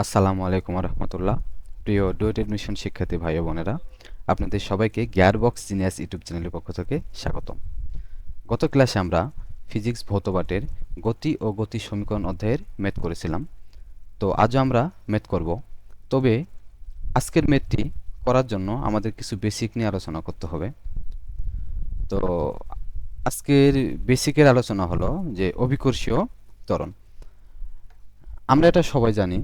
আসসালামু আলাইকুম রহমতুল্লাহ প্রিয় ডুয়েট এডমিশন শিক্ষার্থী ভাই বোনেরা, আপনাদের সবাইকে গিয়ারবক্স জিনিয়াস ইউটিউব চ্যানেলের পক্ষ থেকে স্বাগতম। গত ক্লাসে আমরা ফিজিক্স ভৌতবাটের গতি ও গতি সমীকরণ অধ্যায়ের ম্যাথ করেছিলাম। তো আজও আমরা ম্যাথ করব। তবে আজকের ম্যাথটি করার জন্য আমাদের কিছু বেসিক নিয়ে আলোচনা করতে হবে। তো আজকের বেসিকের আলোচনা হলো যে অভিকর্ষীয় ত্বরণ। আমরা এটা সবাই জানি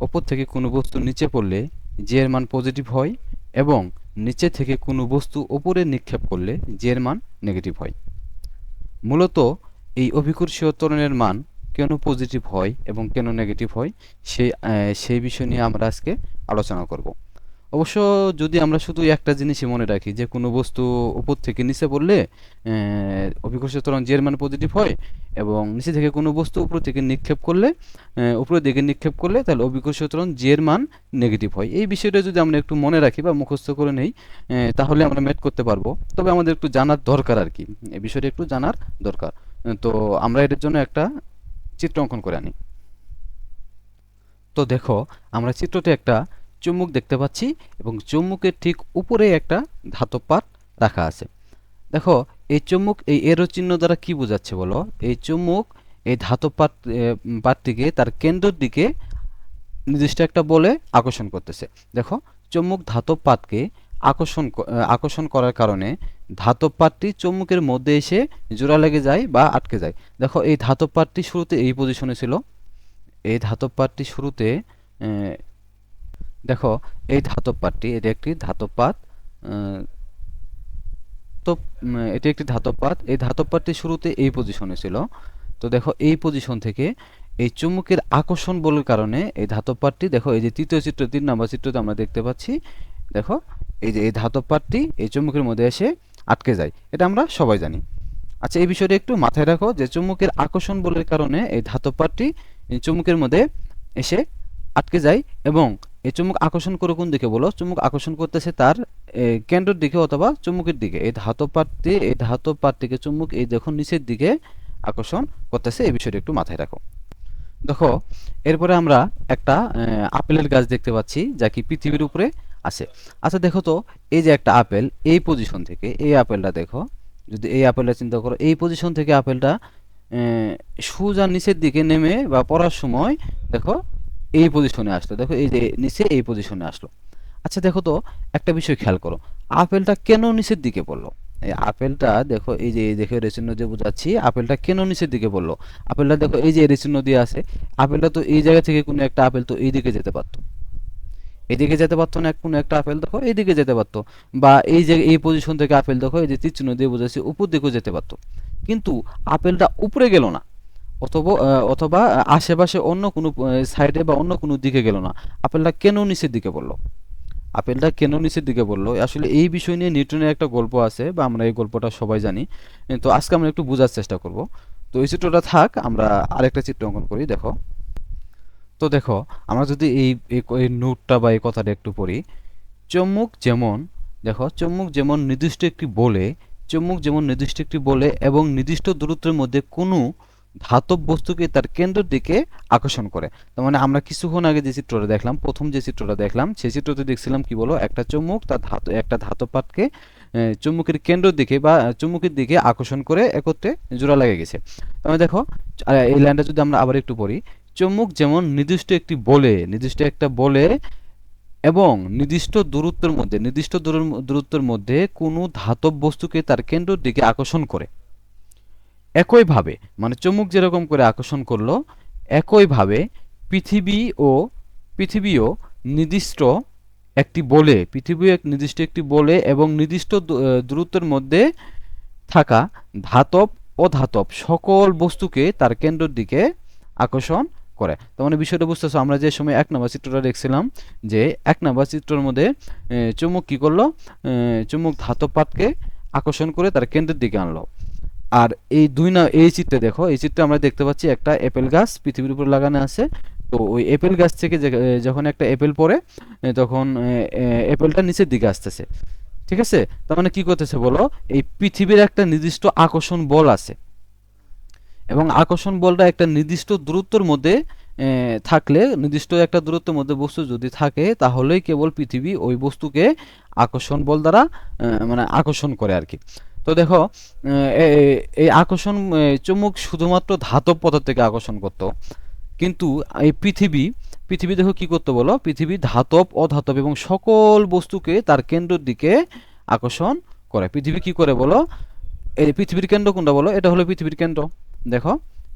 ওপর থেকে কোনো বস্তু নিচে পড়লে জি এর মান পজিটিভ হয় এবং নিচে থেকে কোনো বস্তু ওপরে নিক্ষেপ করলে জি এর মান নেগেটিভ হয়। মূলত এই অভিকর্ষীয় ত্বরণের মান কেন পজিটিভ হয় এবং কেন নেগেটিভ হয় সেই সেই বিষয় নিয়ে আমরা আজকে আলোচনা করব। অবশ্য যদি আমরা শুধু একটা জিনিসই মনে রাখি যে কোনো বস্তু উপর থেকে নিচে পড়লে আহ, অভিকর্ষীয় ত্বরণ জি এর মান পজিটিভ হয় এবং নিচে থেকে কোনো বস্তু উপর থেকে নিক্ষেপ করলে উপরের দিকে নিক্ষেপ করলে তাহলে অভিকর্ষীয় ত্বরণ জি এর মান নেগেটিভ হয়। এই বিষয়টা যদি আমরা একটু মনে রাখি বা মুখস্থ করে নেই তাহলে আমরা ম্যাথ করতে পারব। তবে আমাদের একটু জানার দরকার আর কি। এই বিষয়টা একটু জানার দরকার। তো আমরা এটার জন্য একটা চিত্র অঙ্কন করে আনি। তো দেখো আমরা চিত্রতে একটা চুম্বক দেখতে পাচ্ছি এবং চুম্বকের ঠিক উপরে একটা ধাতব পাত রাখা আছে। দেখো, এই চুম্বক, এই এরো চিহ্ন দ্বারা কি বোঝাচ্ছে বলো? এই চুম্বক, এই ধাতব পাত পাতটিকে তার কেন্দ্রের দিকে নির্দিষ্ট একটা বলে আকর্ষণ করতেছে। দেখো, চুম্বক ধাতব পাতকে আকর্ষণ আকর্ষণ করার কারণে ধাতব পাতটি চুম্বকের মধ্যে এসে জোড়া লেগে যায় বা আটকে যায়। দেখো, এই ধাতব পাতটি শুরুতে এই পজিশনে ছিল। এই ধাতব পাতটি শুরুতে দেখো, এই ধাতব পাতটি এটি একটি ধাতব পাত তো এটি একটি ধাতব পাত এই ধাতব পাতটি শুরুতে এই পজিশনে ছিল। তো দেখো, এই পজিশন থেকে এই চুম্বকের আকর্ষণ বলের কারণে এই ধাতব পাতটি দেখো, এই যে তৃতীয় চিত্র, তিন নম্বর চিত্রতে আমরা দেখতে পাচ্ছি, দেখো, এই যে এই ধাতব পাতটি এই চুম্বকের মধ্যে এসে আটকে যায়। এটা আমরা সবাই জানি। আচ্ছা এই বিষয়টা একটু মাথায় রাখো যে চুম্বকের আকর্ষণ বলের কারণে এই ধাতব পাতটি চুম্বকের মধ্যে এসে আটকে যায় এবং এই চুম্বক আকর্ষণ করে কোন দিকে বলো? চুম্বক আকর্ষণ করতেছে তার কেন্দ্রের দিকে অথবা চুম্বকের দিকে। এই ধাতব পাতটি এই ধাতব পাতটিকে চুম্বক, এই দেখো নিচের দিকে আকর্ষণ করতেছে। এই বিষয়টি একটু মাথায় রাখো। দেখো, এরপরে আমরা একটা আপেলের গাছ দেখতে পাচ্ছি যা কি পৃথিবীর উপরে আছে। আচ্ছা দেখো তো, এই যে একটা আপেল, এই পজিশন থেকে, এই আপেলটা দেখো, যদি এই আপেলটা চিন্তা করো, এই পজিশন থেকে আপেলটা সোজা নিচের দিকে নেমে বা পড়ার সময়, দেখো এই পজিশনে আসলো। দেখো, এই যে নিচে এই পজিশনে আসলো। আচ্ছা দেখো তো, একটা বিষয় খেয়াল করো। আপেলটা কেন নিচের দিকে পড়ল? এই আপেলটা, দেখো, এই যে, এই দেখো রেচিহ্ন দিয়ে বোঝাচ্ছি, আপেলটা কেন নিচের দিকে পড়ল? আপেলটা, দেখো, এই যে রেচিহ্ন দিয়ে আছে। আপেলটা তো এই জায়গা থেকে কোনো একটা আপেল তো এই দিকে যেতে পারতো। এদিকে যেতে পারতো না, কোনো একটা আপেল, দেখো, এইদিকে যেতে পারতো। বা এই যে, এই পজিশন থেকে আপেল, দেখো, এই যে তীর চিহ্ন দিয়ে বোঝাচ্ছি, উপর দিকেও যেতে পারতো। কিন্তু আপেলটা উপরে গেল না। অথবা অথবা আশেপাশে অন্য কোনো সাইডে বা অন্য কোনো দিকে গেল না। আপেলটা কেন নিচের দিকে পড়ল? আপেলটা কেন নিচের দিকে পড়ল? আসলে এই বিষয় নিয়ে নিউটনের একটা গল্প আছে, বা আমরা এই গল্পটা সবাই জানি। তো আজকে আমরা একটু বোঝার চেষ্টা করব। তো এই চিত্রটা থাক, আমরা আরেকটা চিত্র অঙ্কন করি, দেখো। তো দেখো, আমরা যদি এই এই নোটটা বা এই কথাটা একটু পড়ি। চুম্বক যেমন, দেখো, চুম্বক যেমন নির্দিষ্ট একটি বলে, চুম্বক যেমন নির্দিষ্ট একটি বলে এবং নির্দিষ্ট দূরত্বের মধ্যে কোনো ধাতব বস্তুকে তার কেন্দ্রের দিকে আকর্ষণ করে। তার মানে আমরা কিছুক্ষণ আগে যে চিত্রটা দেখলাম প্রথম যে চিত্রটা দেখলাম সেই চিত্রতে দেখছিলাম কি বলো? একটা চুম্বক তার ধাতু একটা ধাতব আহ, চুম্বকের কেন্দ্রের দিকে বা চুম্বকের দিকে আকর্ষণ করে একত্রে জোড়া লেগে গেছে। তাহলে দেখো এই লাইনটা যদি আমরা আবার একটু পড়ি চুম্বক যেমন নির্দিষ্ট একটি বলে নির্দিষ্ট একটা বলে এবং নির্দিষ্ট দূরত্বের মধ্যে নির্দিষ্ট দূরত্বের মধ্যে কোনো ধাতব বস্তুকে তার কেন্দ্রের দিকে আকর্ষণ করে। একইভাবে মানে চুম্বক যেরকম করে আকর্ষণ করল, একইভাবে পৃথিবী ও পৃথিবীও নির্দিষ্ট একটি বলে পৃথিবী এক নির্দিষ্ট একটি বলে এবং নির্দিষ্ট দূরত্বের মধ্যে থাকা ধাতব ও ধাতব সকল বস্তুকে তার কেন্দ্রের দিকে আকর্ষণ করে। তার মানে বিষয়টা বুঝতেছো, আমরা যে সময় এক নম্বর চিত্রটা দেখছিলাম যে এক নম্বর চিত্রের মধ্যে চুমুক কি করল? চুমুক ধাতব পাতকে আকর্ষণ করে তার কেন্দ্রের দিকে আনলো। আর এই দুই না, এই চিত্রে দেখো, এই চিত্রে আমরা দেখতে পাচ্ছি একটা অ্যাপেল গাছ পৃথিবীর উপর লাগানো আছে। তো ওই অ্যাপেল গাছ থেকে যখন একটা অ্যাপেল পড়ে তখন অ্যাপেলটা নিচের দিকে আসতেছে। ঠিক আছে? তার মানে কি করতেছে বলো? এই পৃথিবীর একটা নির্দিষ্ট আকর্ষণ বল আছে। এবং আকর্ষণ বলটা একটা নির্দিষ্ট দূরত্বের মধ্যে থাকলে, নির্দিষ্ট একটা দূরত্বের মধ্যে বস্তু যদি থাকে, তাহলেই কেবল পৃথিবী ওই বস্তুকে আকর্ষণ বল দ্বারা মানে আকর্ষণ করে আর কি। তো দেখো এই আকর্ষণ চুম্বক শুধুমাত্র ধাতব পদার্থকে আকর্ষণ করতো। কিন্তু এই পৃথিবী পৃথিবী দেখো কি করতে বলো? পৃথিবী ধাতব, অধাতব এবং সকল বস্তুকে তার কেন্দ্রের দিকে আকর্ষণ করে। পৃথিবী কি করে বলো? এই পৃথিবীর কেন্দ্র কোনটা বলো? এটা হলো পৃথিবীর কেন্দ্র। দেখো,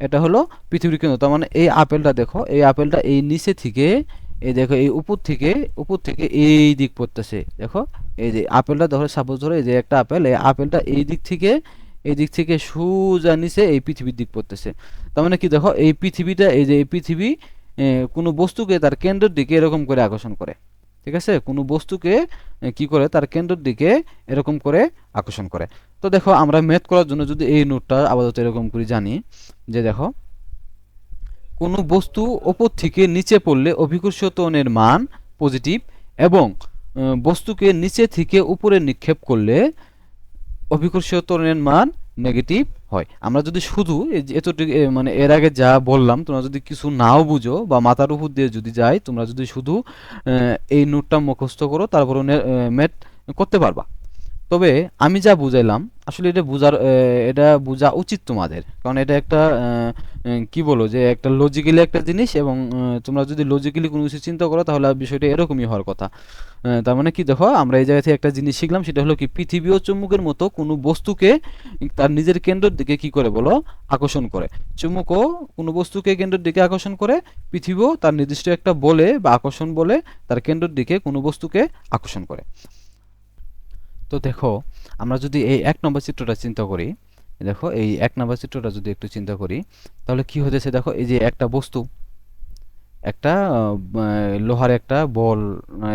এটা হলো পৃথিবীর কেন্দ্র। তার মানে এই আপেলটা দেখো, এই আপেলটা এই নিচে থেকে এই দেখো, এই উপর থেকে উপর থেকে এই দিক পড়তেছে। দেখো, এই যে আপেলটা, ধরো সাপোজ ধরো, এই যে একটা আপেল, এই আপেলটা এই দিক থেকে, এই দিক থেকে সোজা নিচে এই পৃথিবীর দিক পড়তেছে। তার মানে কি দেখো, এই পৃথিবীটা, এই যে এই পৃথিবী কোনো বস্তুকে তার কেন্দ্রের দিকে এরকম করে আকর্ষণ করে। ঠিক আছে? কোনো বস্তুকে কি করে? তার কেন্দ্রের দিকে এরকম করে আকর্ষণ করে। তো দেখো, আমরা ম্যাথ করার জন্য যদি এই নোটটা আপাতত এরকম করে জানি, যে দেখো কোনো বস্তু ওপর থেকে নিচে পড়লে অভিকর্ষীয় ত্বরণের মান পজিটিভ এবং বস্তুকে নিচে থেকে উপরে নিক্ষেপ করলে অভিকর্ষীয় ত্বরণের মান নেগেটিভ হয়। আমরা যদি শুধু এতটুকু মানে এর আগে যা বললাম, তোমরা যদি কিছু নাও বুঝো বা মাথার উপর দিয়ে যদি যায় তোমরা যদি শুধু এই নোটটা মুখস্থ করো, তারপরে ম্যাথ করতে পারবা। তবে আমি যা বুঝাইলাম, আসলে এটা বুঝার এটা বোঝা উচিত তোমাদের। কারণ এটা একটা কি বলো যে একটা লজিক্যালি একটা জিনিস এবং তোমরা যদি লজিক্যালি কোনো কিছু চিন্তা করো তাহলে বিষয়টা এরকমই হওয়ার কথা। তার মানে কি দেখো, আমরা এই জায়গা থেকে একটা জিনিস শিখলাম, সেটা হলো কি পৃথিবী ও চুম্বকের মতো কোনো বস্তুকে তার নিজের কেন্দ্রের দিকে কি করে বলো? আকর্ষণ করে। চুম্বকও কোনো বস্তুকে কেন্দ্রের দিকে আকর্ষণ করে পৃথিবীও তার নির্দিষ্ট একটা বলে বা আকর্ষণ বলে তার কেন্দ্রের দিকে কোনো বস্তুকে আকর্ষণ করে। তো দেখো, আমরা যদি এই এক নম্বর চিত্রটা চিন্তা করি, দেখো এই এক নম্বর চিত্রটা যদি একটু চিন্তা করি, তাহলে কি হতেছে দেখো এই যে একটা বস্তু, একটা লোহার একটা বল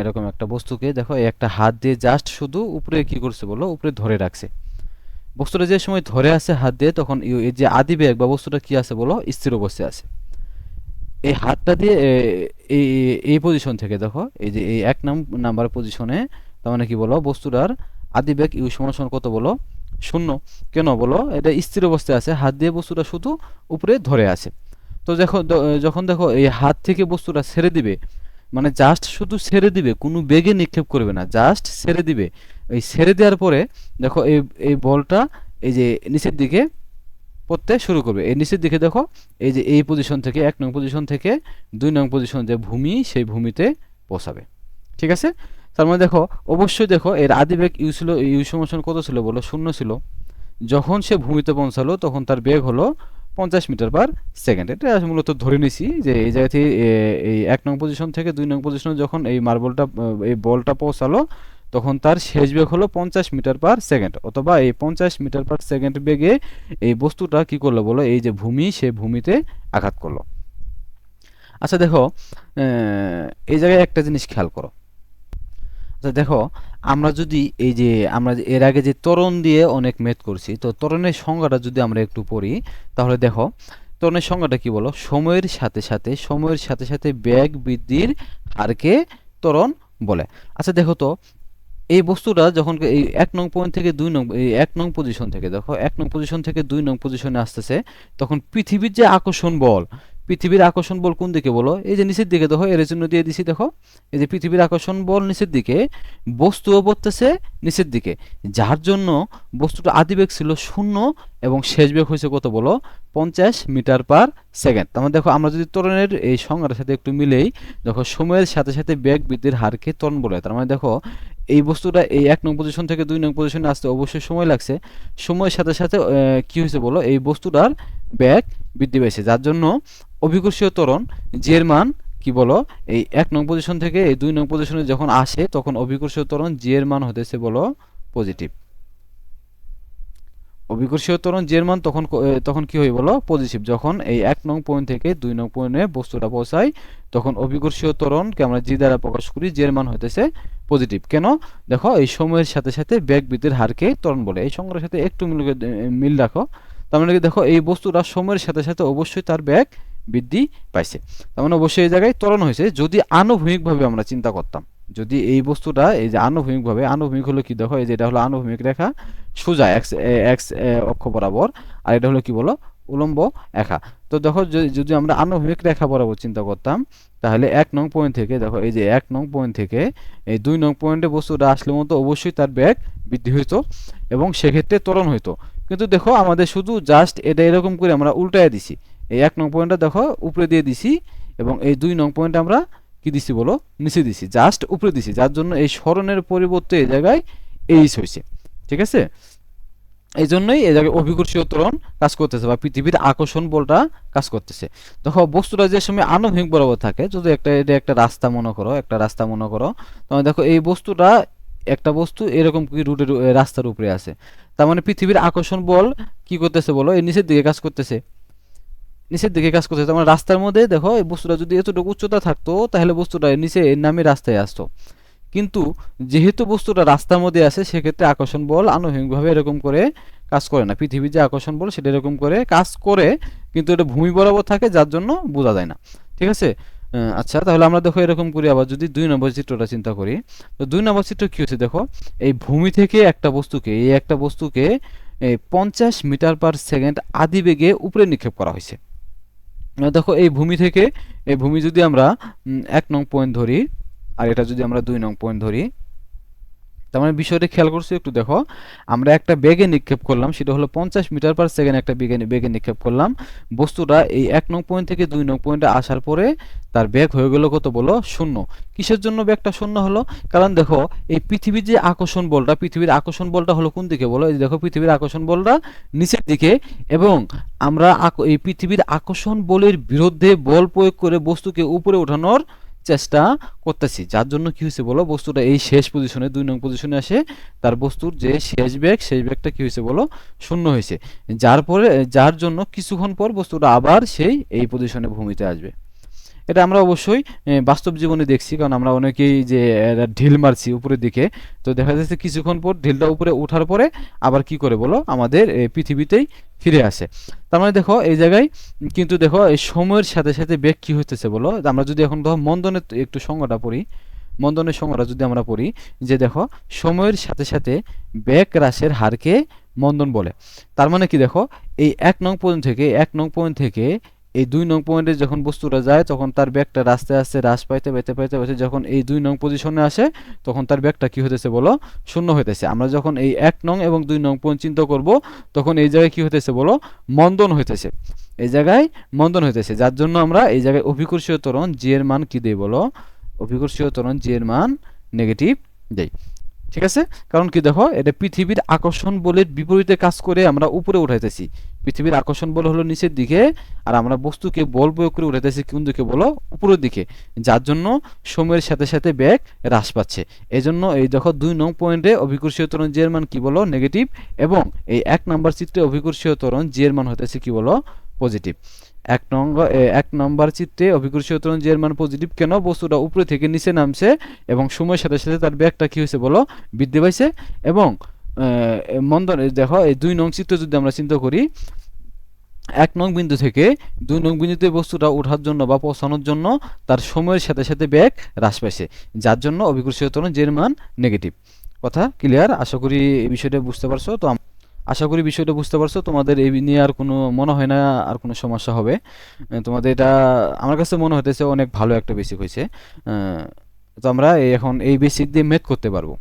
এরকম একটা বস্তুকে দেখো একটা হাত দিয়ে জাস্ট শুধু উপরে কি করছে বলো? উপরে ধরে রাখছে। বস্তুটা যে সময় ধরে আছে হাত দিয়ে, তখন এই যে আদি বেগ বা বস্তুটা কি আছে বলো? স্থির অবস্থায় আছে। এই হাতটা দিয়ে এই এই পজিশন থেকে দেখো, এই যে এই এক নাম্বার পজিশনে তার মানে কি বলো? বস্তুটার আদি বেগ ইউ সমান কত বলো? শূন্য। কেন বলো? এটা স্থির অবস্থায় আছে। হাত দিয়ে বস্তুটা শুধু উপরে ধরে আছে। তো দেখো যখন দেখো এই হাত থেকে বস্তুটা ছেড়ে দিবে মানে জাস্ট শুধু ছেড়ে দিবে, কোনো বেগে নিক্ষেপ করবে না। জাস্ট ছেড়ে দিবে। এই ছেড়ে দেওয়ার পরে দেখো এই এই বলটা এই যে নিচের দিকে পড়তে শুরু করবে। এই নিচের দিকে দেখো, এই যে এই পজিশন থেকে, এক নং পজিশন থেকে, দুই নং পজিশন যে ভূমি, সেই ভূমিতে পৌঁছাবে ঠিক আছে? তার মানে দেখো, অবশ্যই দেখো, এর আদি বেগ ইউ ছিল, ইউ কত ছিল বলো? শূন্য ছিল। যখন সে ভূমিতে পৌঁছালো, তখন তার বেগ হলো পঞ্চাশ মিটার পার সেকেন্ড। এটা মূলত ধরে নিছি যে এই জায়গা থেকে এই এক নং পজিশন থেকে দুই নং পজিশনে যখন এই মার্বলটা এই বলটা পৌঁছালো, তখন তার শেষ বেগ হলো পঞ্চাশ মিটার পার সেকেন্ড। অথবা এই পঞ্চাশ মিটার পার সেকেন্ড বেগে এই বস্তুটা কি করল বলো? এই যে ভূমি, সে ভূমিতে আঘাত করল। আচ্ছা দেখো এই জায়গায় একটা জিনিস খেয়াল করো। দেখো, আমরা যদি এই যে, আমরা এর আগে যে ত্বরণ দিয়ে অনেক মেদ করছি, তো ত্বরণের সংজ্ঞাটা যদি আমরা একটু পড়ি, তাহলে দেখো, ত্বরণের সংজ্ঞাটা কি বলো? সময়ের সাথে সাথে, সময়ের সাথে সাথে ব্যাগ বৃদ্ধির হারকে ত্বরণ বলে। আচ্ছা দেখো তো, এই বস্তুটা যখন এই এক নং পয়েন্ট থেকে দুই নং, এই এক নং পজিশন থেকে, দেখো, এক নং পজিশন থেকে দুই নং পজিশনে আসতেছে, তখন পৃথিবীর যে আকর্ষণ বল পৃথিবীর আকর্ষণ বল কোন দিকে বলো? এই যে নিচের দিকে দেখো, এর জন্য দিয়ে দিছি দেখো, এই যে পৃথিবীর আকর্ষণ বল নিচের দিকে, বস্তুও পড়তেছে নিচের দিকে। যার জন্য বস্তুটা আদি বেগ ছিল শূন্য এবং শেষ বেগ হয়েছে কত বলো? পঞ্চাশ মিটার পার সেকেন্ড। তার মানে দেখো, আমরা যদি ত্বরণের এই সংজ্ঞাটার সাথে একটু মিলেই, দেখো সময়ের সাথে সাথে বেগ বৃদ্ধির হারকে ত্বরণ বলে। তার মানে দেখো এই বস্তুটা এই এক নং পজিশন থেকে দুই নং পজিশনে আসতে অবশ্যই সময় লাগছে। সময়ের সাথে সাথে কি হয়েছে বলো? এই বস্তুটার ব্যাগ বৃদ্ধি পেয়েছে যার জন্য অভিকর্ষীয় ত্বরণ, জের মান, কি বলো? এই এক নং পজিশন থেকে এই দুই নং পজিশনে যখন আসে, তখন অভিকর্ষীয় ত্বরণ, জের মান হতেছে বলো পজিটিভ অভিকর্ষীয় ত্বরণ জি মান তখন তখন কি হয় বলো? পজিটিভ যখন এই এক নং পয়েন্ট থেকে দুই নং পয়েন্টে বস্তুটা পৌঁছায়, তখন অভিকর্ষীয় ত্বরণকে আমরা জি দ্বারা প্রকাশ করি জি এর মান হতেছে পজিটিভ কেন? দেখো, এই সময়ের সাথে সাথে বেগ বৃদ্ধির হারকে ত্বরণ বলে। এই সংখ্যার সাথে একটু মিল মিল রাখো। তার মানে দেখো, এই বস্তুটা সময়ের সাথে সাথে অবশ্যই তার বেগ বৃদ্ধি পাইছে। তার মানে অবশ্যই এই জায়গায় ত্বরণ হয়েছে, যদি আনুভূমিকভাবে আমরা চিন্তা করতাম। যদি এই বস্তুটা এই যে আনুভূমিকভাবে, আনুভূমিক হলো কি? দেখো এই যে এটা হলো আনুভূমিক রেখা সোজা এক্স এক্স অক্ষ বরাবর। আর এটা হলো কি বলো? উলম্ব রেখা। তো দেখো যদি যদি আমরা আনুভূমিক রেখা বরাবর চিন্তা করতাম, তাহলে এক নং পয়েন্ট থেকে, দেখো এই যে এক নং পয়েন্ট থেকে এই দুই নং পয়েন্টে বস্তুটা আসলে মতো অবশ্যই তার ব্যাগ বৃদ্ধি হইতো এবং সেক্ষেত্রে ত্বরণ হইতো। কিন্তু দেখো আমাদের শুধু জাস্ট এটা এরকম করে আমরা উল্টায় দিছি। এই এক নং পয়েন্টটা দেখো উপরে দিয়ে দিছি এবং এই দুই নং পয়েন্ট আমরা কি দিছি বলো? নিচে দিছি। জাস্ট উপরে দিছি, যার জন্য এই স্মরণের পরিবর্তে এই জায়গায় এইচ হয়েছে। ঠিক আছে? এই জন্যই এই জায়গায় অভিকর্ষীয় ত্বরণ কাজ করতেছে বা পৃথিবীর আকর্ষণ বলটা কাজ করতেছে। দেখো, বস্তুটা যে সময় আনুভূমিক বরাবর থাকে, যদি একটা এটা একটা রাস্তা মনে করো, একটা রাস্তা মনে করো তখন দেখো এই বস্তুটা একটা বস্তু এরকম কি রুটের রাস্তার উপরে আছে। তার মানে পৃথিবীর আকর্ষণ বল কি করতেছে বলো? এই নিচের দিকে কাজ করতেছে। নিচের দিকে কাজ করতেছে তার মানে রাস্তার মধ্যে, দেখো, এই বস্তুটা যদি এতটুকু উচ্চতা থাকতো, তাহলে বস্তুটা নিচে নামে রাস্তায় আসতো। কিন্তু যেহেতু বস্তুটা রাস্তার মধ্যে আছে, সেক্ষেত্রে আকর্ষণ বল আনুভূমিকভাবে এরকম করে কাজ করে না। পৃথিবীর যে আকর্ষণ বল, সেটা এরকম করে কাজ করে, কিন্তু এটা ভূমি বরাবর থাকে, যার জন্য বোঝা যায় না। ঠিক আছে? আচ্ছা তাহলে আমরা দেখো এরকম করি। আবার যদি দুই নম্বর চিত্রটা চিন্তা করি, তো দুই নম্বর চিত্র কি হচ্ছে দেখো? এই ভূমি থেকে একটা বস্তুকে, এই একটা বস্তুকে পঞ্চাশ মিটার পার সেকেন্ড আদি বেগে উপরে নিক্ষেপ করা হয়েছে। দেখো, এই ভূমি থেকে, এই ভূমি যদি আমরা এক নং পয়েন্ট ধরি, আর এটা যদি আমরা দুই নং পয়েন্ট ধরি তার মানে বিষয়টা খেয়াল করছি একটু দেখো। আমরা একটা বেগে নিক্ষেপ করলাম, সেটা হলো পঞ্চাশ মিটার পার সেকেন্ড একটা বেগে বেগে নিক্ষেপ করলাম। বস্তুটা এই এক নং পয়েন্ট থেকে দুই নং পয়েন্টে আসার পরে তার বেগ হয়ে গেল কত বলো? শূন্য। কিসের জন্য বেগটা শূন্য হলো? কারণ দেখো, এই পৃথিবীর যে আকর্ষণ বলটা, পৃথিবীর আকর্ষণ বলটা হলো কোন দিকে বলো? এই দেখো, পৃথিবীর আকর্ষণ বলটা নিচের দিকে এবং আমরা এই পৃথিবীর আকর্ষণ বলের বিরুদ্ধে বল প্রয়োগ করে বস্তুকে উপরে ওঠানোর চেষ্টা করতেছি। যার জন্য কি হয়েছে বলো? বস্তুটা এই শেষ পজিশনে দুই নং পজিশনে আসে, তার বস্তুর যে শেষ ব্যাগ, সেই ব্যাগটা কি হয়েছে বলো? শূন্য হয়েছে। যার পরে, যার জন্য কিছুক্ষণ পর বস্তুটা আবার সেই এই পজিশনে ভূমিতে আসবে। এটা আমরা অবশ্যই বাস্তব জীবনে দেখছি, কারণ আমরা অনেকেই যে ঢিল মারছি উপরের দিকে, তো দেখা যাচ্ছে কিছুক্ষণ পর ঢিলটা উপরে ওঠার পরে আবার কি করে বলো, আমাদের পৃথিবীতেই ফিরে আসে। তার মানে দেখো, এই জায়গায়, কিন্তু দেখো, এই সময়ের সাথে সাথে বেগ কি হইতেছে বলো? আমরা যদি এখন দেখো মন্দনের একটু সংজ্ঞাটা পড়ি, মন্দনের সংজ্ঞাটা যদি আমরা পড়ি, যে দেখো, সময়ের সাথে সাথে বেগ হ্রাসের হারকে মন্দন বলে। তার মানে কি দেখো, এই এক নং পয়েন্ট থেকে, এক নং পয়েন্ট থেকে এই দুই নং পয়েন্টে যখন বস্তুটা যায়, তখন তার ব্যাগটা আস্তে আস্তে হ্রাস পাইতে পাইতে পাইতে পাইতে যখন এই দুই নং পজিশনে আসে, তখন তার ব্যাগটা কি হতেছে বলো? শূন্য হইতেছে। আমরা যখন এই এক নং এবং দুই নং পয়েন্ট চিন্তা করব, তখন এই জায়গায় কি হতেছে বলো? মন্দন হইতেছে। এই জায়গায় মন্দন হইতেছে। যার জন্য আমরা এই জায়গায় অভিকর্ষীয় তরণ জি এর মান কি দেই বলো? অভিকর্ষীয় তরণ জি এর মান নেগেটিভ দেই। ঠিক আছে? কারণ কি দেখো, এটা পৃথিবীর আকর্ষণ বলের বিপরীতে কাজ করে আমরা উপরে উঠাইতেছি। পৃথিবীর আকর্ষণ বল হলো নিচের দিকে, আর আমরা বস্তুকে বল প্রয়োগ করে উঠাইতেছি কোন দিকে বলো? উপরের দিকে। যার জন্য সময়ের সাথে সাথে ব্যাগ হ্রাস পাচ্ছে। এই জন্য এই দেখো দুই নং পয়েন্টে অভিকর্ষীয় তরণ জি এর মান কি বলো? নেগেটিভ এবং এই এক নাম্বার চিত্রে অভিকর্ষীয় তরণ জি এর মান হতেছে কি বলো? পজিটিভ এক নং এক নম্বর চিত্রে অভিকর্ষীয় ত্বরণ জি মান পজিটিভ কেন? বস্তুটা উপরে থেকে নিচে নামছে এবং সময়ের সাথে সাথে তার ব্যাগটা কী হয়েছে বলো? বৃদ্ধি পাইছে এবং মন্দন দেখো, এই দুই নং চিত্র যদি আমরা চিন্তা করি, এক নং বিন্দু থেকে দুই নং বিন্দুতে বস্তুটা ওঠার জন্য বা পৌঁছানোর জন্য তার সময়ের সাথে সাথে ব্যাগ হ্রাস পাইছে। যার জন্য অভিকর্ষীয় ত্বরণ জের মান নেগেটিভ কথা ক্লিয়ার আশা করি এই বিষয়টা বুঝতে পারছ। তো আশা করি বিষয়টা বুঝতে পারছ। তোমাদের এই নিয়ে আর কোনো মনে হয় না, আর কোনো সমস্যা হবে। তোমাদের এটা আমার কাছে মনে হতেছে অনেক ভালো একটা বেসিক হয়েছে তো আমরা এখন এই বেসিক দিয়ে মেথ করতে পারব।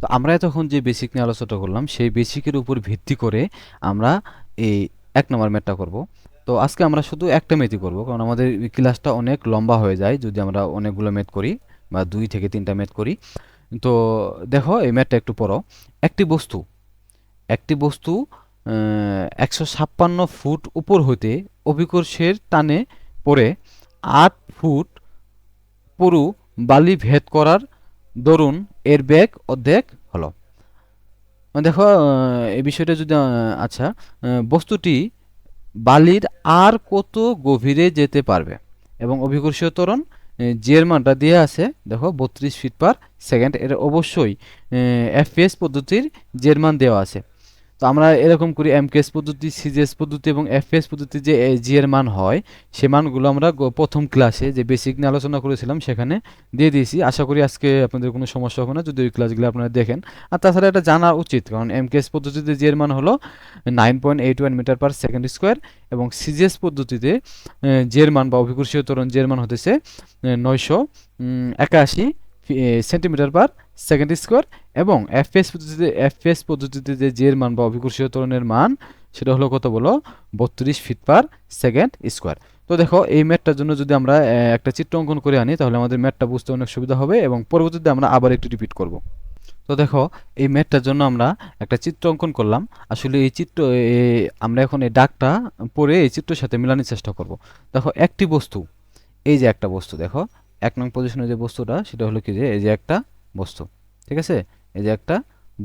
তো আমরা এতক্ষণ যে বেসিক নিয়ে আলোচনা করলাম, সেই বেসিকের উপর ভিত্তি করে আমরা এই এক নম্বর ম্যাথটা করব। তো আজকে আমরা শুধু একটা ম্যাথই করব, কারণ আমাদের ক্লাসটা অনেক লম্বা হয়ে যায় যদি আমরা অনেকগুলো ম্যাথ করি বা দুই থেকে তিনটা ম্যাথ করি। তো দেখো এই ম্যাথটা একটু পড়ো। একটি বস্তু একটি বস্তু একশো ছাপ্পান্ন ফুট উপর হইতে অভিকর্ষের টানে পড়ে। আট ফুট পুরু বালি ভেদ করার দরুন এর বেগ অর্ধেক হলো। মানে দেখো এই বিষয়টা যদি আচ্ছা বস্তুটি বালির আর কত গভীরে যেতে পারবে? এবং অভিকর্ষীয় ত্বরণ জি মানটা দিয়ে আছে, দেখো, বত্রিশ ফিট পার সেকেন্ড এর অবশ্যই এফপিএস পদ্ধতির জি এর মান দেওয়া আছে। তো আমরা এরকম করি এমকেএস পদ্ধতি সিজিএস পদ্ধতি এবং এফএস পদ্ধতি যে জি এর মান হয়, সে মানগুলো আমরা প্রথম ক্লাসে যে বেসিক নিয়ে আলোচনা করেছিলাম, সেখানে দিয়ে দিয়েছি। আশা করি আজকে আপনাদের কোনো সমস্যা হবে না, যদি ওই ক্লাসগুলো আপনারা দেখেন। আর তাছাড়া এটা জানা উচিত, কারণ এমকেএস পদ্ধতিতে জি এর মান হলো nine point eight one metre per second square এবং সিজিএস পদ্ধতিতে জি এর মান বা অভিকর্ষীয় ত্বরণ জি এর মান হতেছে নয়শো একাশি সেন্টিমিটার পার সেকেন্ড স্কোয়ার এবং এফএস পদ্ধতিতে এফএস পদ্ধতিতে যে জি এর মান বা অভিকর্ষীয় ত্বরণের মান, সেটা হলো কত বলো? বত্রিশ ফিট পার সেকেন্ড স্কোয়ার তো দেখো, এই ম্যাটটার জন্য যদি আমরা একটা চিত্র অঙ্কন করে আনি, তাহলে আমাদের ম্যাটটা বুঝতে অনেক সুবিধা হবে এবং পরবর্তীতে আমরা আবার একটু রিপিট করব। তো দেখো, এই ম্যাটটার জন্য আমরা একটা চিত্র অঙ্কন করলাম। আসলে এই চিত্র আমরা এখন এই ডাকটা পরে এই চিত্রের সাথে মেলানোর চেষ্টা করব। দেখো, একটি বস্তু, এই যে একটা বস্তু, দেখো, এক নং পজিশনের যে বস্তুটা, সেটা হলো কি যে, এই যে একটা বস্তু, ঠিক আছে? এই যে একটা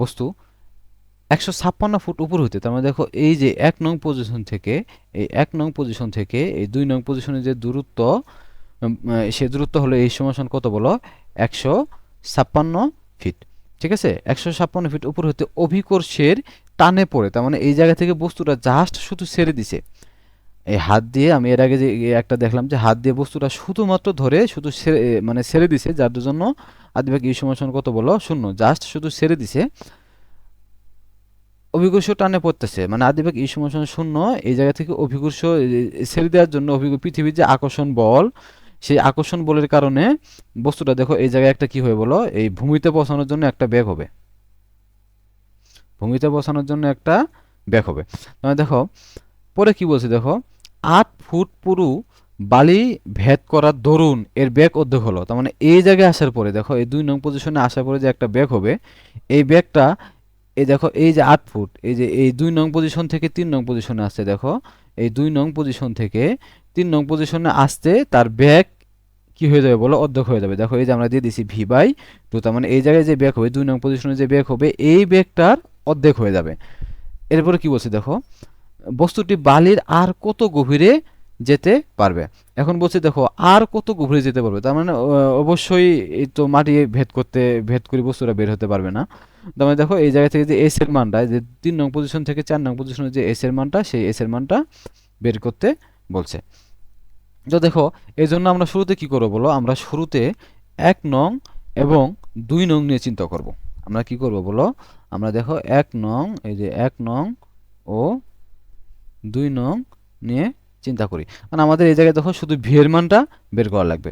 বস্তু একশো ছাপ্পান্ন ফুট উপর হইতে, তার মানে দেখো এই যে এক নং পজিশন থেকে, এই এক নং পজিশন থেকে, এই দুই নং পজিশনের যে দূরত্ব সে দূরত্ব হলো এই সমান কত বলো? একশো ছাপ্পান্ন ফিট, ঠিক আছে? একশো ছাপ্পান্ন ফিট উপর হতে অভিকর্ষের টানে পড়ে, তার মানে এই জায়গা থেকে বস্তুটা জাস্ট শুধু ছেড়ে দিছে। এই হাত দিয়ে আমি এর আগে যে একটা দেখলাম যে হাত দিয়ে বস্তুটা শুধুমাত্র ধরে শুধু মানে ছেড়ে দিছে, যার জন্য আদিবাগ এই সমান কত বলো, শূন্য জাস্ট শুধু ছেড়ে দিছে, অভিকর্ষ টানে পড়তেছে। মানে আদিবাগ এই সমান শূন্য, এই জায়গা থেকে অভিকর্ষ ছেড়ে দেওয়ার জন্য পৃথিবীর যে আকর্ষণ বল, সেই আকর্ষণ বলের কারণে বস্তুটা দেখো এই জায়গায় একটা কি হয়ে বলো, এই ভূমিতে বসানোর জন্য একটা বেগ হবে। ভূমিতে বসানোর জন্য একটা বেগ হবে। তাহলে দেখো, পরে কি বলছে দেখো আট ফুট পুরু বালি ভেদ করার দরুন এর ব্যাগ অর্ধেক হলো। তার মানে এই জায়গায় আসার পরে, দেখো, এই দুই নং পজিশনে আসার পরে যে একটা ব্যাগ হবে, এই ব্যাগটা এই দেখো, এই যে আট ফুট, এই যে এই দুই নং পজিশন থেকে তিন নং পজিশনে আসছে, দেখো, এই দুই নং পজিশন থেকে তিন নং পজিশনে আসতে তার ব্যাগ কি হয়ে যাবে বলো? অর্ধেক হয়ে যাবে। দেখো, এই যে আমরা দিয়ে দিছি ভি বাই টু, তার মানে এই জায়গায় যে ব্যাগ হবে, দুই নং পজিশনে যে ব্যাগ হবে, এই ব্যাগটার অর্ধেক হয়ে যাবে। এরপরে কি বলছে, দেখো বস্তুটি বালির আর কত গভীরে যেতে পারবে? এখন বলছে, দেখো, আর কত গভীরে যেতে পারবে? তার মানে অবশ্যই এই তো মাটি ভেদ করতে, ভেদ করে বস্তুটা বের হতে পারবে না। তার মানে দেখো, এই জায়গা থেকে যে এস এর মানটা যে তিন নং পজিশন থেকে চার নং পজিশনে যে এস এর মানটা, সেই এস এর মানটা বের করতে বলছে। তো দেখো, এই জন্য আমরা শুরুতে কি করব বলো? আমরা শুরুতে এক নং এবং দুই নং নিয়ে চিন্তা করব। আমরা কি করব বলো? আমরা দেখো, এক নং, এই যে এক নং ও দুই নং নিয়ে চিন্তা করি। মানে আমাদের এই জায়গায় দেখো শুধু ভি এর মানটা বের করা লাগবে।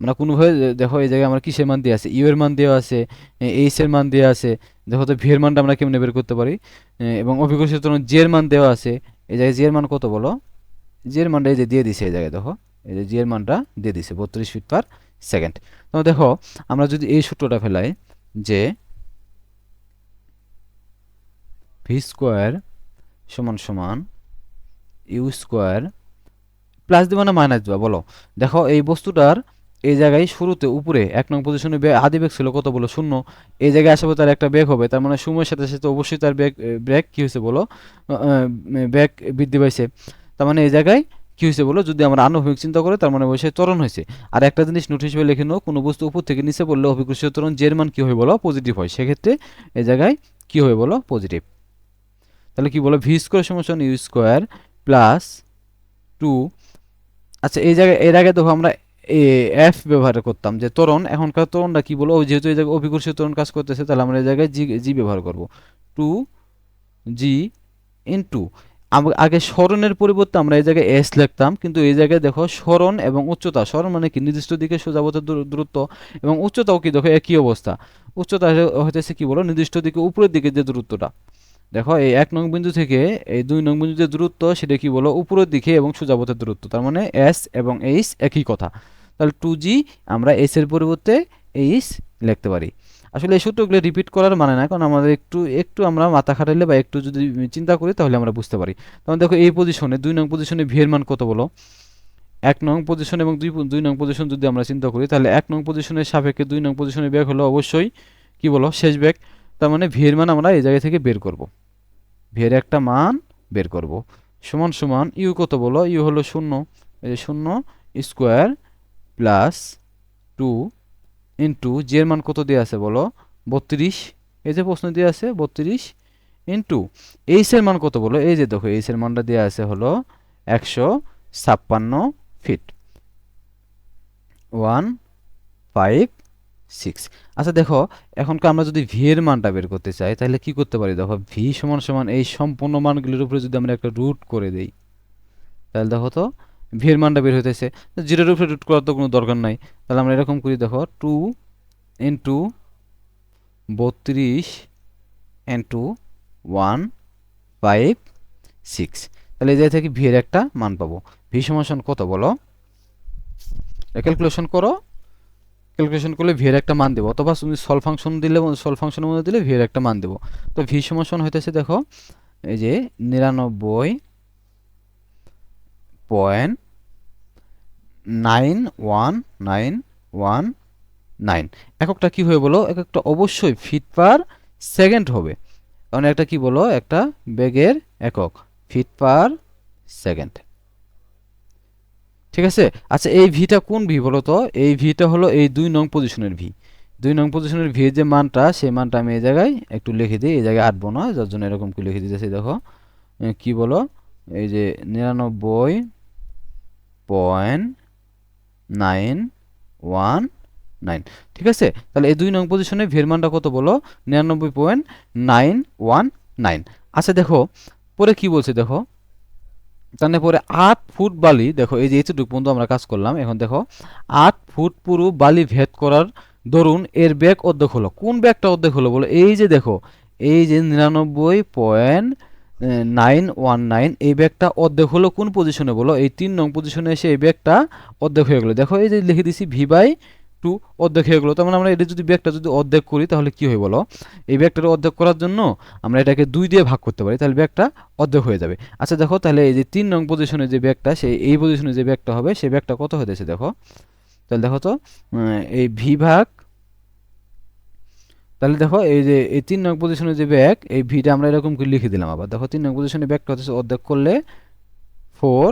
আমরা কোনোভাবে দে- দেখো এই জায়গায় আমরা কিসের মান দিয়ে আছে? ইউ এর মান দেওয়া আছে এইচ এর মান দেওয়া আছে। দেখো তো ভি এর মানটা আমরা কেমনে বের করতে পারি? এবং অভিকর্ষের জন্য জি এর মান দেওয়া আছে। এই জায়গায় জি এর মান কত বলো? জি এর মানটা এই যে দিয়ে দিছে এই জায়গায় দেখো। এই যে জি এর মানটা দিয়ে দিছে, বত্রিশ ফিট পার সেকেন্ড তো দেখো, আমরা যদি এই সূত্রটা ফেলাই যে ভি স্কোয়ার সমান সমান ইউ স্কোয়ার প্লাস দিবা না মাইনাস দিবা? বলো। দেখো, এই বস্তুটার এই জায়গায় শুরুতে উপরে এক নং পজিশনে আদি বেগ ছিল, কত বলো? শূন্য। এই জায়গায় আসবে তার একটা বেগ হবে, তার মানে সময়ের সাথে সাথে অবশ্যই তার বেগ ব্রেক কি হয়েছে বলো? বেগ বৃদ্ধি পাইছে। তার মানে এই জায়গায় কি হয়েছে বলো? যদি আমরা আনুভূমিক চিন্তা করে, তার মানে অবশ্যই ত্বরণ হয়েছে। আর একটা জিনিস নোট হিসেবে লিখে নাও, কোনো বস্তু উপর থেকে নিচে পড়লে অভিকর্ষীয় ত্বরণ জের মান কি হয় বলো? পজিটিভ হয়। সেক্ষেত্রে এই জায়গায় কি হয় বলো? পজিটিভ তাহলে কি বলো? ভি স্কোয়ার সমস্যা ইউ স্কোয়ার প্লাস টু। আচ্ছা এই জায়গায়, এর আগে দেখো আমরা এফ ব্যবহার করতাম, যে ত্বরণ, এখনকার ত্বরণটা কি বলো যেহেতু এই জায়গায় অভিকর্ষীয় ত্বরণ কাজ করতেছে, তাহলে আমরা এই জায়গায় জি জি ব্যবহার করব। Two, G, into. আগে স্মরণের পরিবর্তে আমরা এই জায়গায় এস লিখতাম, কিন্তু এই জায়গায় দেখো স্মরণ এবং উচ্চতা, স্মরণ মানে কি? নির্দিষ্ট দিকে সোজাবতের দূর- দূরত্ব এবং উচ্চতাও কি? দেখো একই অবস্থা। উচ্চতা হইতেছে কি বলো নির্দিষ্ট দিকে উপরের দিকে যে দূরত্বটা। দেখো, এই এক নং বিন্দু থেকে এই দুই নং বিন্দু যে দূরত্ব, সেটা কি বলো? উপরের দিকে এবং সোজাবতের দূরত্ব। তার মানে এস এবং এইচ একই কথা। তাহলে টু জি আমরা এস এর পরিবর্তে এইচ লিখতে পারি। আসলে এই সূত্রগুলো রিপিট করার মানে না, কারণ আমাদের একটু একটু আমরা মাথা খাটাইলে বা একটু যদি চিন্তা করি, তাহলে আমরা বুঝতে পারি। তখন দেখো, এই পজিশনে দুই নং পজিশনে ভি এর মান কত বলো? এক নং পজিশন এবং দুই দুই নং পজিশন যদি আমরা চিন্তা করি, তাহলে এক নং পজিশনের সাপেক্ষে দুই নং পজিশনের ব্যাগ হলো অবশ্যই কি বলো? শেষ ব্যাগ তার মানে ভি এর মান আমরা এই জায়গা থেকে বের করব। ভি এর একটা মান বের করব। সমান সমান ইউ কত বলো? ইউ হলো শূন্য। এই যে শূন্য square plus two into G এর মান কত দিয়ে আছে বলো? বত্রিশ। এই যে প্রশ্ন দিয়ে আছে, বত্রিশ ইন্টু এইচের মান কত বলো? এই যে দেখো এইচের মানটা দেওয়া আছে হলো একশো ছাপ্পান্ন ফিট। ওয়ান, ফাইভ সিক্স আচ্ছা দেখো এখনকার আমরা যদি ভি এর মানটা বের করতে চাই, তাহলে কি করতে পারি? দেখো ভি সমান সমান এই সম্পূর্ণ মানগুলির উপরে যদি আমরা একটা রুট করে দেই, তাহলে দেখো তো ভি এর মানটা বের হইতেছে। জিরোর উপরে রুট করার তো কোনো দরকার নাই। তাহলে আমরা এরকম করি, দেখো টু ইন্টু বত্রিশ ইন্টু ওয়ান ফাইভ সিক্স তাহলে এই জায়গা থেকে ভি এর একটা মান পাবো। ভি সমান সমান কত বলো? ক্যালকুলেশন করো। ক্যালকুলেশন করলে ভি এর একটা মান দেবো, অথবা তুমি সল ফাংশন দিলে সল ফাংশনের মধ্যে দিলে ভি এর একটা মান দেবো। তো ভি সমান হইতেছে দেখো, এই যে নিরানব্বই point nine one nine one nine এককটা কি হয়ে বলো? এককটা অবশ্যই ফিট পার সেকেন্ড হবে। কারণ একটা কি বলো? একটা বেগের একক ফিট পার সেকেন্ড ঠিক আছে? আচ্ছা এই ভিটা কোন ভি বলো তো এই ভিটা হলো এই দুই নং পজিশনের ভি। দুই নং পজিশনের ভি যে মানটা, সেই মানটা আমি এই জায়গায় একটু লিখে দিই, এই জায়গায় আটবো না, যার জন্য এরকম কি লিখে দিতেছি, দেখো। কি বলো? এই যে নিরানব্বই পয়েন্ট নাইন ওয়ান নাইন। ঠিক আছে? তাহলে এই দুই নং পজিশনে ভির মানটা কত বলো? নিরানব্বই পয়েন্ট নাইন ওয়ান নাইন। আচ্ছা দেখো, পরে কি বলছে, দেখো? তাহলে পরে আট ফুট বালি, দেখো এই যে এতটুকু পর্যন্ত আমরা কাজ করলাম, এখন দেখো, আট ফুট পুরো বালি ভেদ করার দরুন এর ব্যাগ অর্ধেক হলো। কোন ব্যাগটা অর্ধেক হলো বলো? এই যে দেখো, এই যে নিরানব্বই পয়েন্ট নাইন ওয়ান নাইন, এই ব্যাগটা অর্ধেক হলো কোন পজিশনে বলো? এই তিন নং পজিশনে এসে এই ব্যাগটা অর্ধেক হয়ে গেলো। দেখো এই যে লিখে দিছি ভি বাই টু অর্ধেক হয়ে গেলো। তার মানে আমরা এটা যদি ব্যাগটা যদি অর্ধেক করি, তাহলে কি হয় বলো? এই ব্যাগটার অর্ধেক করার জন্য আমরা এটাকে দুই দিয়ে ভাগ করতে পারি, তাহলে ব্যাগটা অর্ধেক হয়ে যাবে। আচ্ছা দেখো, তাহলে এই যে তিন নং পজিশনে যে ব্যাগটা সেই এই পজিশনে যে ব্যাগটা হবে সেই ব্যাগটা কত হতেছে দেখো? তাহলে দেখো তো এই ভি ভাগ, তাহলে দেখো এই যে, এই তিন নং পজিশনে যে ব্যাগ, এই ভিটা আমরা এরকম করে লিখে দিলাম আবার। দেখো, তিন নং পজিশনে ব্যাগটা হচ্ছে অর্ধেক করলে four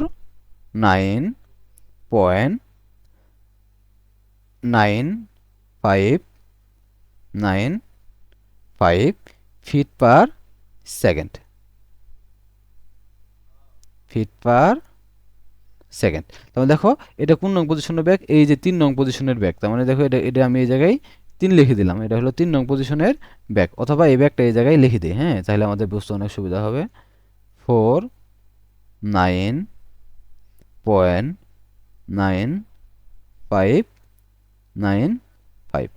nine point nine five nine five feet per second. Feet per second. তাহলে দেখো, এটা কোন নং পজিশনের ব্যাগ এই যে তিন নং পজিশনের ব্যাগ তার মানে দেখো এটা এটা আমি এই জায়গায় তিন লিখে দিলাম। এটা হলো তিন নং পজিশনের ব্যাগ অথবা এই ব্যাগটা এই জায়গায় লিখে দিই হ্যাঁ? তাহলে আমাদের বুঝতে অনেক সুবিধা হবে। Four nine point nine five nine five.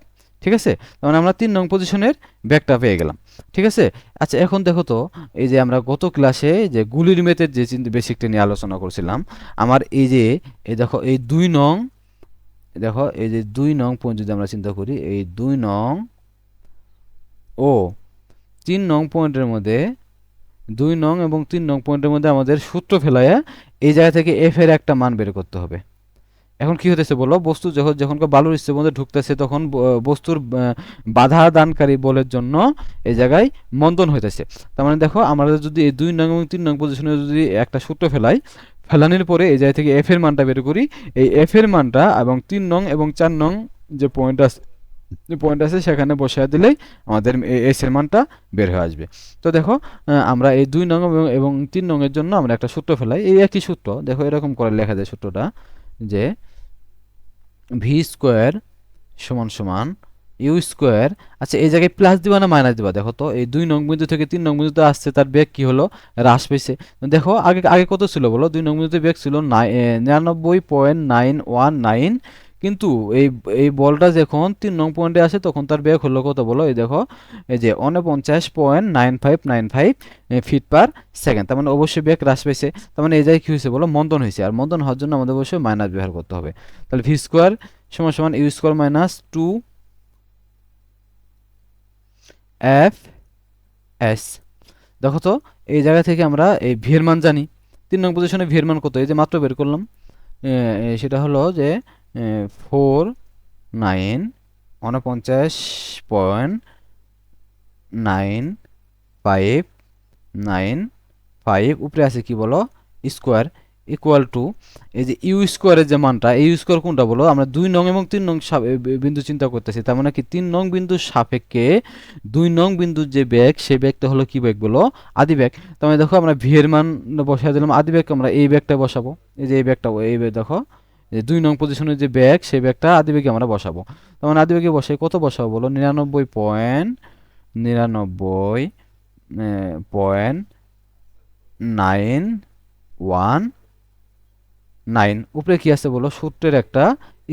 ঠিক আছে? তার মানে আমরা তিন নং পজিশনের ব্যাগটা পেয়ে গেলাম। ঠিক আছে? আচ্ছা এখন দেখো তো, এই যে আমরা গত ক্লাসে যে গুলির মেথের যে চিন্তা বেসিকটা নিয়ে আলোচনা করছিলাম, আমার এই যে, এই দেখো, এই দুই নং, দেখো, এই যে দুই নং পয়েন্ট যদি আমরা চিন্তা করি, এই দুই নং ও তিন নং পয়েন্টের মধ্যে, দুই নং এবং তিন নং পয়েন্টের মধ্যে আমাদের সূত্র ফেলাইয়া এই জায়গা থেকে এফ এর একটা মান বের করতে হবে। এখন কি হতেছে বলো? বস্তু যখন যখন বালুর স্তরের মধ্যে ঢুকতেছে, তখন বস্তুর বাধা দানকারী বলের জন্য এই জায়গায় মন্দন হইতেছে। তার মানে দেখো, আমরা যদি এই দুই নং এবং তিন নং পজিশনে যদি একটা সূত্র ফেলাই, ফেলানোর পরে এই জায়গা থেকে এফ এর মানটা বের করি, এই এফ এর মানটা এবং তিন নং এবং চার নং যে পয়েন্ট আছে যে পয়েন্ট আছে, সেখানে বসিয়ে দিলেই আমাদের এস এর মানটা বের হয়ে আসবে। তো দেখো আমরা এই দুই নং এবং তিন নং এর জন্য আমরা একটা সূত্র ফেলাই। এই একই সূত্র, দেখো এরকম করে লেখা যায় সূত্রটা, যে ভি স্কোয়ার সমান সমান ইউ স্কোয়ার আচ্ছা এই জায়গায় প্লাস দিবা না মাইনাস দিবা? দেখো তো, এই দুই নং বিন্দু থেকে তিন নং বিন্দুতে আসছে, তার বেগ কি হলো? হ্রাস পেয়েছে দেখো, আগে আগে কত ছিল বলো? দুই নং বিন্দুতে বেগ ছিল নাই নিরানব্বই পয়েন্ট নাইন ওয়ান নাইন কিন্তু এই এই বলটা যখন তিন নং পয়েন্টে আসে, তখন তার বেগ হলো কত বলো? এই দেখো, এই যে উনপঞ্চাশ point nine five nine five feet per second তার মানে অবশ্যই বেগ হ্রাস পেয়েছে। তার মানে এই জায়গায় কী হয়েছে বলো? মন্দন হয়েছে। আর মন্দন হওয়ার জন্য আমাদের অবশ্যই মাইনাস ব্যবহার করতে হবে। তাহলে ভি স্কোয়ার সমান সমান U square minus two F S দেখো তো, এই জায়গা থেকে আমরা এই ভিয়ের মান জানি। তিন নং পজিশনে ভিয়ের মান কত? এই যে মাত্র বের করলাম। সেটা হলো যে ফোর, নাইন, উনপঞ্চাশ point nine five nine five, উপরে আছে কি বলো? Square equal to. এই যে ইউ স্কোয়ারের যে মানটা ইউ স্কোয়ার কোনটা বলো? আমরা দুই নং এবং তিন নং বিন্দু চিন্তা করতেছি। তার মানে কি তিন নং বিন্দুর সাপেক্ষে দুই নং বিন্দুর যে ব্যাগ সেই ব্যাগটা হলো কি ব্যাগ বলো? আদি ব্যাগ তার মানে দেখো আমরা ভি মান বসাই দিলাম, আদি ব্যাগ আমরা এই ব্যাগটা বসাবো। এই যে এই ব্যাগটা এই ব্যাগ দেখো। যে দুই নং পজিশনের যে ব্যাগ সেই ব্যাগটা আদি ব্যাগে আমরা বসাবো। তার মানে আদি ব্যাগে বসাই কত বসাবো বলো? নিরানব্বই পয়েন্ট নিরানব্বই পয়েন্ট নাইন ওয়ান নাইন উপরে কি আছে বলো? সূত্রের একটা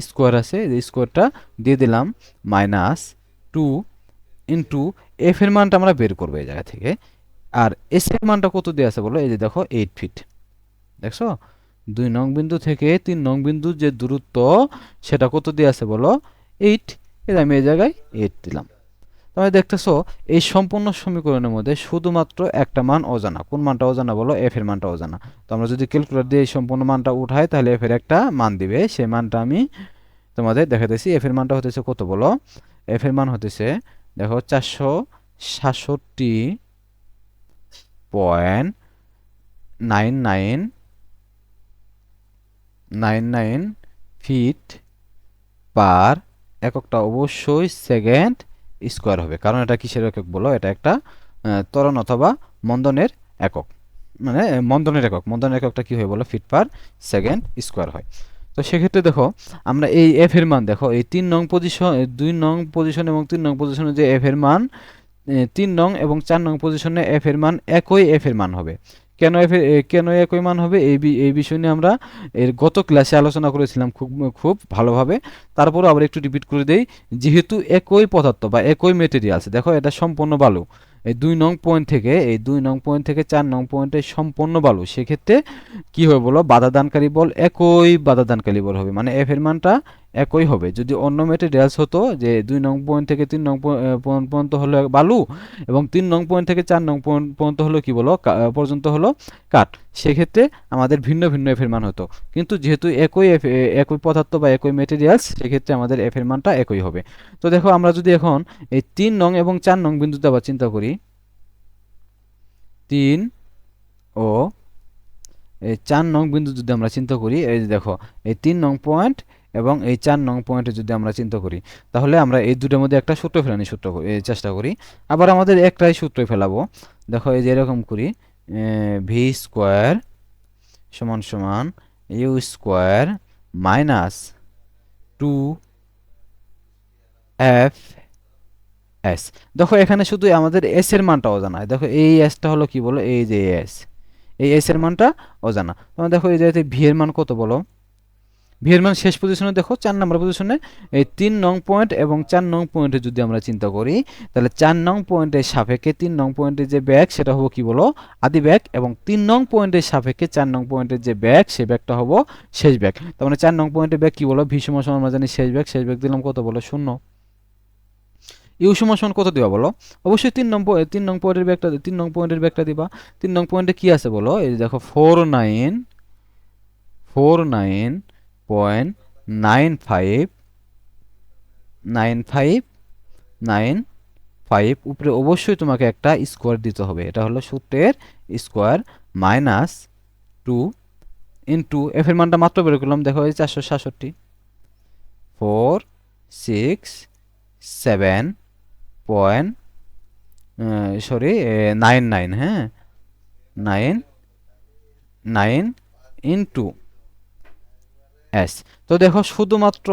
স্কোয়ার আছে, এই স্কোয়ারটা দিয়ে দিলাম মাইনাস টু ইন্টু এফ এর মানটা আমরা বের করব এই জায়গা থেকে। আর এস এর মানটা কত দিয়ে আছে বলো? এই যে দেখো এইট ফিট দেখছ? দুই নং বিন্দু থেকে তিন নং বিন্দুর যে দূরত্ব, সেটা কত দিয়ে আছে বলো? এইট এর আমি এই জায়গায় এইট দিলাম। তুমি দেখতেছো, এই সম্পূর্ণ সমীকরণের মধ্যে শুধুমাত্র একটা মান অজানা। কোন মানটা অজানা বলো? এফ এর মানটা অজানা। তো আমরা যদি ক্যালকুলেটর দিয়ে এই সম্পূর্ণ মানটা উঠাই, তাহলে এফ এর একটা মান দিবে। সেই মানটা আমি তোমাদের দেখাতেছি এফ এর মানটা হতেছে কত বলো? এফ এর মান হতেছে, দেখো, চারশো সাতষট্টি point nine nine nine nine feet per এককটা অবশ্যই সেকেন্ড স্কোয়ার হবে। কারণ এটা কিসের একক বলো? এটা একটা ত্বরণ অথবা মন্দনের একক। মানে মন্দনের একক। মন্দনের এককটা কি হয় বলো? ফিট পার সেকেন্ড স্কোয়ার হয়। তো সেক্ষেত্রে দেখো, আমরা এই এফ এর মান দেখো, এই তিন নং পজিশন দুই নং পজিশন এবং তিন নং পজিশনে যে এফ এর মান তিন নং এবং চার নং পজিশনে এফ এর মান একই এফ এর মান হবে। কেন কেন একই মান হবে? এই এই বিষয় নিয়ে আমরা এর গত ক্লাসে আলোচনা করেছিলাম খুব খুব ভালোভাবে। তারপরে আবার একটু রিপিট করে দেই। যেহেতু একই পদার্থ বা একই মেটেরিয়ালস দেখো এটা সম্পূর্ণ বালু। এই দুই নং পয়েন্ট থেকে, এই দুই নং পয়েন্ট থেকে চার নং পয়েন্টে সম্পূর্ণ বালু। সেক্ষেত্রে কি হবে বলো? বাধা দানকারী বল একই বাধা দানকারী বল হবে। মানে এফ এর মানটা একই হবে। যদি অন্য মেটেরিয়ালস হতো যে দুই নং পয়েন্ট থেকে তিন নং পর্যন্ত হলো বালু এবং তিন নং পয়েন্ট থেকে চার নং পর্যন্ত হলো কি বলো? পর্যন্ত হলো কাঠ। সেক্ষেত্রে আমাদের ভিন্ন ভিন্ন এফ এর মান হতো। কিন্তু যেহেতু একই এফ একই পদার্থ বা একই মেটেরিয়ালস সেক্ষেত্রে আমাদের এফ এর মানটা একই হবে। তো দেখো আমরা যদি এখন এই তিন নং এবং চার নং বিন্দুতে আবার চিন্তা করি, তিন ও এই চার নং বিন্দু যদি আমরা চিন্তা করি, এই দেখো, এই তিন নং পয়েন্ট এবং এই চার নং পয়েন্টে যদি আমরা চিন্তা করি, তাহলে আমরা এই দুটোর মধ্যে একটা সূত্র ফেলানি সূত্র চেষ্টা করি। আবার আমাদের একটাই সূত্র ফেলাবো। দেখো এই যে এরকম করি ভি স্কোয়ার সমান সমান U square minus two F S দেখো এখানে শুধু আমাদের এস এর মানটা অজানা। দেখো এই এসটা হলো কি বলো? এই যে এস এই এস এর মানটা অজানা। তোমরা দেখো এই যে ভি এর মান কত বলো? ভি এর মান শেষ পজিশনে দেখো চার নম্বর পজিশনে এই তিন নং পয়েন্ট এবং চার নং পয়েন্টে যদি আমরা চিন্তা করি তাহলে চার নং পয়েন্টের সাপেক্ষে তিন নং পয়েন্টের যে ব্যাগ সেটা হব কি বলো আদি ব্যাগ এবং তিন নং পয়েন্টের সাপেক্ষে চার নং পয়েন্টের যে ব্যাগ সে ব্যাগটা হব শেষ ব্যাগ তার মানে চার নং পয়েন্টের ব্যাগ কি বলো ভি সমান আমরা জানি শেষ ব্যাগ শেষ ব্যাগ দিলাম কত বলো শূন্য ইউ সমান কত দিবা বলো অবশ্যই তিন নং পয়ে- তিন নং পয়েন্টের ব্যাগটা তিন নং পয়েন্টের ব্যাগটা দিবা তিন নং পয়েন্টে কি আছে বলো এই দেখো four nine four nine point nine five nine five nine five উপরে অবশ্যই তোমাকে একটা স্কোয়ার দিতে হবে। এটা হলো সূত্রের square minus two into F এর মানটা মাত্র বের করলাম। দেখো এই চারশো সাতষট্টি। Four six seven point sorry nine nine হ্যাঁ? নাইন নাইন ইন্টু এস তো দেখো, শুধুমাত্র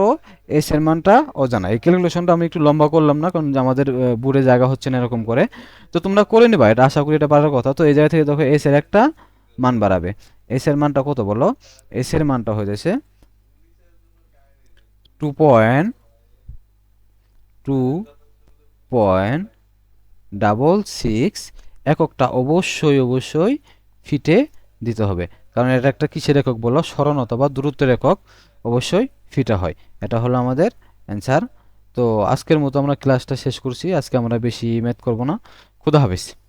এস এর মানটা অজানা। এই ক্যালকুলেশনটা আমি একটু লম্বা করলাম না, কারণ আমাদের বুড়ে জায়গা হচ্ছে না এরকম করে। তো তোমরা করে নিবা, এটা আশা করি এটা পারার কথা। তো এই জায়গা থেকে দেখো এস এর একটা মান বাড়াবে। এস এর মানটা কত বলো? এস এর মানটা হয়ে যাচ্ছে two point two point double six এককটা অবশ্যই অবশ্যই ফিটে দিতে হবে। কারণ এটা একটা কিসের একক বলো স্মরণ অথবা দূরত্বের একক অবশ্যই ফিটা হয়। এটা হলো আমাদের অ্যান্সার। তো আজকের মতো আমরা ক্লাসটা শেষ করছি। আজকে আমরা বেশি ম্যাথ করব না। খুদা হাফিজ।